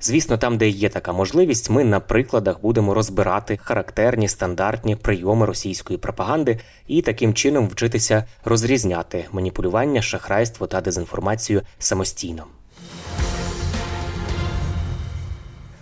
Звісно, там, де є така можливість, ми на прикладах будемо розбирати характерні стандартні прийоми російської пропаганди і таким чином вчитися розрізняти маніпулювання, шахрайство та дезінформацію самостійно.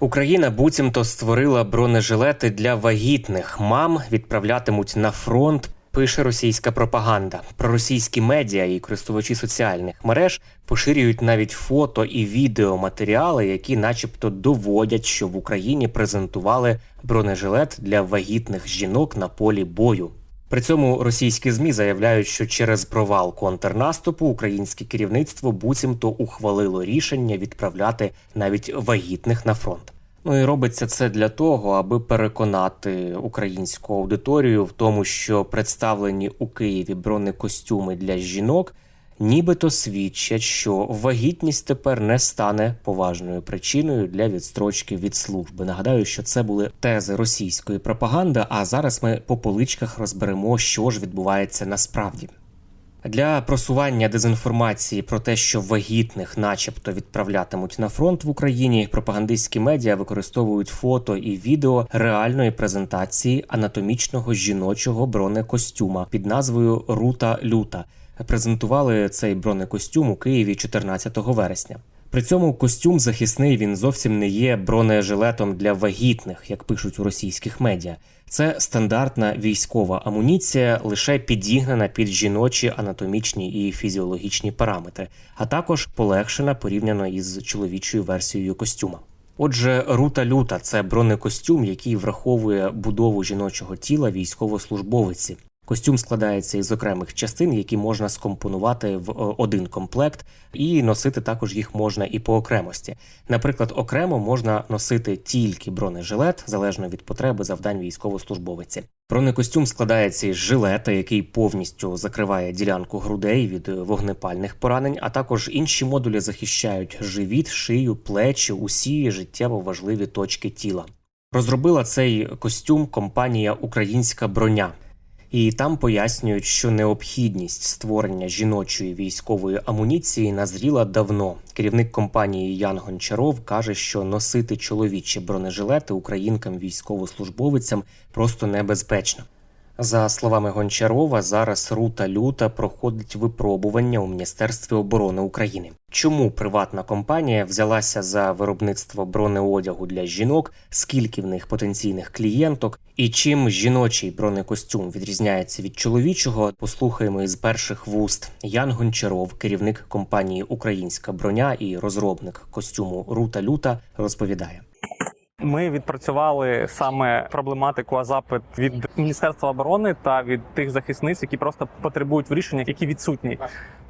Україна буцімто створила бронежилети для вагітних мам, відправлятимуть на фронт. Пише російська пропаганда. Проросійські медіа і користувачі соціальних мереж поширюють навіть фото і відеоматеріали, які, начебто, доводять, що в Україні презентували бронежилет для вагітних жінок на полі бою. При цьому російські змі заявляють, що через провал контрнаступу українське керівництво буцімто ухвалило рішення відправляти навіть вагітних на фронт. Ну і робиться це для того, аби переконати українську аудиторію в тому, що представлені у Києві бронекостюми для жінок нібито свідчать, що вагітність тепер не стане поважною причиною для відстрочки від служби. Нагадаю, що це були тези російської пропаганди. А зараз ми по поличках розберемо, що ж відбувається насправді. Для просування дезінформації про те, що вагітних, начебто, відправлятимуть на фронт в Україні, пропагандистські медіа використовують фото і відео реальної презентації анатомічного жіночого бронекостюма під назвою Рута Люта. Презентували цей бронекостюм у Києві 14 вересня. При цьому костюм захисний він зовсім не є бронежилетом для вагітних, як пишуть у російських медіа. Це стандартна військова амуніція, лише підігнана під жіночі анатомічні і фізіологічні параметри, а також полегшена порівняно із чоловічою версією костюма. Отже, рута люта це бронекостюм, який враховує будову жіночого тіла військовослужбовиці. Костюм складається із окремих частин, які можна скомпонувати в е, один комплект, і носити також їх можна і по окремості. Наприклад, окремо можна носити тільки бронежилет, залежно від потреби завдань військовослужбовиці. Бронекостюм складається із жилета, який повністю закриває ділянку грудей від вогнепальних поранень, а також інші модулі захищають живіт, шию, плечі, усі життєво важливі точки тіла. Розробила цей костюм компанія Українська броня. І там пояснюють, що необхідність створення жіночої військової амуніції назріла давно. Керівник компанії Ян Гончаров каже, що носити чоловічі бронежилети українкам військовослужбовицям просто небезпечно. За словами Гончарова, зараз рута люта проходить випробування у Міністерстві оборони України. Чому приватна компанія взялася за виробництво бронеодягу для жінок, скільки в них потенційних клієнток, і чим жіночий бронекостюм відрізняється від чоловічого, послухаємо із перших вуст. Ян Гончаров, керівник компанії Українська броня і розробник костюму Рута Люта, розповідає. Ми відпрацювали саме проблематику, а запит від Міністерства оборони та від тих захисниць, які просто потребують вирішення, які відсутні.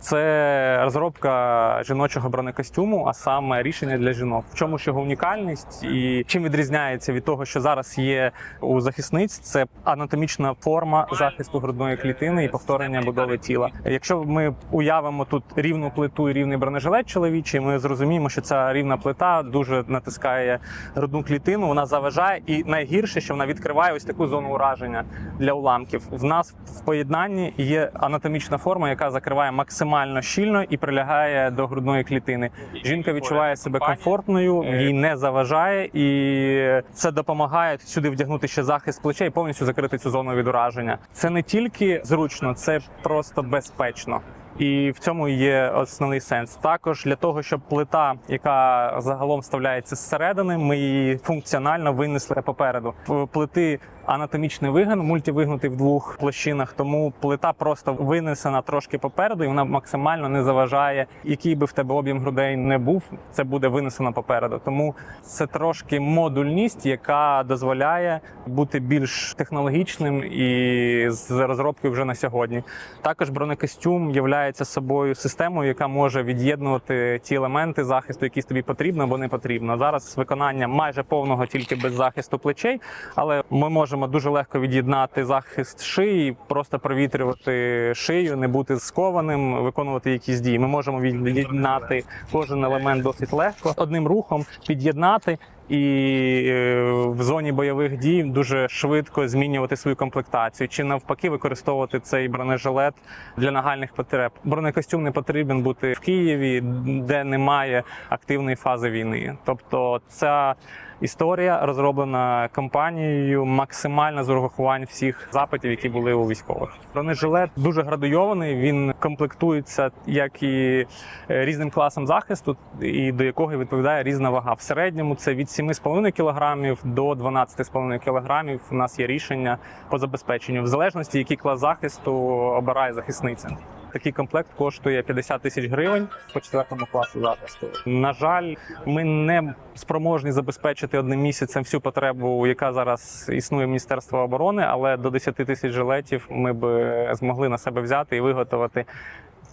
Це розробка жіночого бронекостюму, а саме рішення для жінок. В чому ж його унікальність і чим відрізняється від того, що зараз є у захисниць, це анатомічна форма захисту грудної клітини і повторення будови тіла. Якщо ми уявимо тут рівну плиту і рівний бронежилет чоловічий, ми зрозуміємо, що ця рівна плита дуже натискає грудну клітину, вона заважає, і найгірше, що вона відкриває ось таку зону ураження для уламків. В нас в поєднанні є анатомічна форма, яка закриває максимально щільно і прилягає до грудної клітини. Жінка відчуває себе комфортною, їй не заважає, і це допомагає сюди вдягнути ще захист плечей і повністю закрити цю зону від ураження. Це не тільки зручно, це просто безпечно. І в цьому є основний сенс. Також для того, щоб плита, яка загалом вставляється зсередини, ми її функціонально винесли попереду. Плити анатомічний вигин, мультивигнутий в двох площинах, тому плита просто винесена трошки попереду, і вона максимально не заважає, який би в тебе об'єм грудей не був, це буде винесено попереду. Тому це трошки модульність, яка дозволяє бути більш технологічним і з розробкою вже на сьогодні. Також бронекостюм є собою системою, яка може від'єднувати ті елементи захисту, які тобі потрібно або не потрібно. Зараз виконання майже повного тільки без захисту плечей, але ми можемо дуже легко від'єднати захист шиї, просто провітрювати шию, не бути скованим, виконувати якісь дії. Ми можемо від'єднати кожен елемент досить легко, одним рухом під'єднати. І е, в зоні бойових дій дуже швидко змінювати свою комплектацію, чи навпаки використовувати цей бронежилет для нагальних потреб. Бронекостюм не потрібен бути в Києві, де немає активної фази війни. Тобто, ця історія розроблена компанією максимально з урахувань всіх запитів, які були у військових. Бронежилет дуже градуйований. Він комплектується як і е, різним класом захисту, і до якого відповідає різна вага. В середньому це від 7,5 кг до 12,5 кг. У нас є рішення по забезпеченню, в залежності, який клас захисту обирає захисниця. Такий комплект коштує 50 тисяч гривень по четвертому класу захисту. На жаль, ми не спроможні забезпечити одним місяцем всю потребу, яка зараз існує в Міністерства оборони, але до 10 тисяч жилетів ми б змогли на себе взяти і виготовити.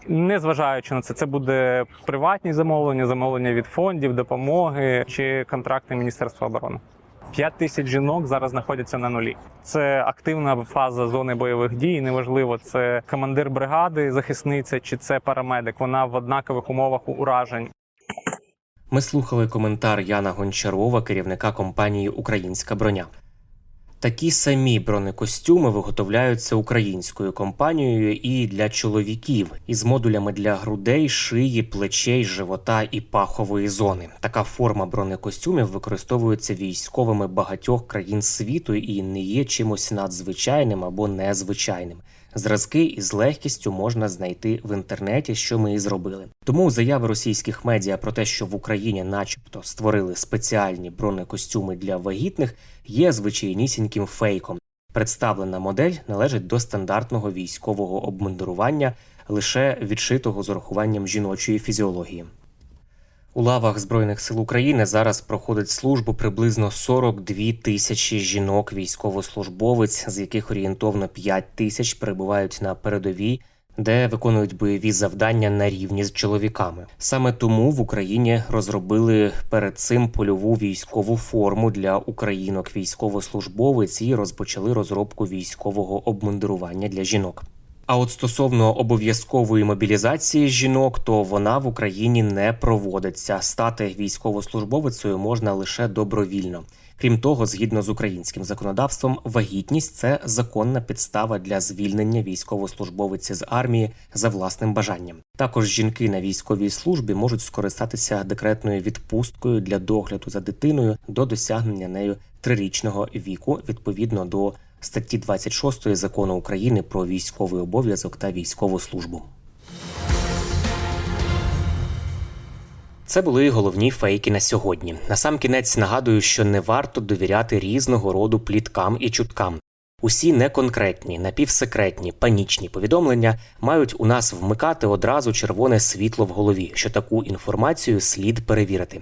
Незважаючи на це, це буде приватні замовлення, замовлення від фондів, допомоги чи контракти Міністерства оборони. 5 тисяч жінок зараз знаходяться на нулі. Це активна фаза зони бойових дій. Неважливо, це командир бригади, захисниця чи це парамедик. Вона в однакових умовах уражень. Ми слухали коментар Яна Гончарова, керівника компанії Українська броня. Такі самі бронекостюми виготовляються українською компанією і для чоловіків із модулями для грудей, шиї, плечей, живота і пахової зони. Така форма бронекостюмів використовується військовими багатьох країн світу і не є чимось надзвичайним або незвичайним. Зразки із легкістю можна знайти в інтернеті, що ми і зробили. Тому заяви російських медіа про те, що в Україні, начебто, створили спеціальні бронекостюми для вагітних, є звичайнісіньким фейком. Представлена модель належить до стандартного військового обмундирування, лише відшитого з урахуванням жіночої фізіології. У лавах Збройних сил України зараз проходить службу приблизно 42 тисячі жінок військовослужбовець, з яких орієнтовно 5 тисяч перебувають на передовій, де виконують бойові завдання на рівні з чоловіками. Саме тому в Україні розробили перед цим польову військову форму для українок військовослужбовець і розпочали розробку військового обмундирування для жінок. А от стосовно обов'язкової мобілізації жінок, то вона в Україні не проводиться. Стати військовослужбовицею можна лише добровільно. Крім того, згідно з українським законодавством, вагітність це законна підстава для звільнення військовослужбовиці з армії за власним бажанням. Також жінки на військовій службі можуть скористатися декретною відпусткою для догляду за дитиною до досягнення нею трирічного віку відповідно до статті 26 закону України про військовий обов'язок та військову службу. Це були головні фейки на сьогодні. Насамкінець нагадую, що не варто довіряти різного роду пліткам і чуткам. Усі неконкретні, напівсекретні, панічні повідомлення мають у нас вмикати одразу червоне світло в голові, що таку інформацію слід перевірити.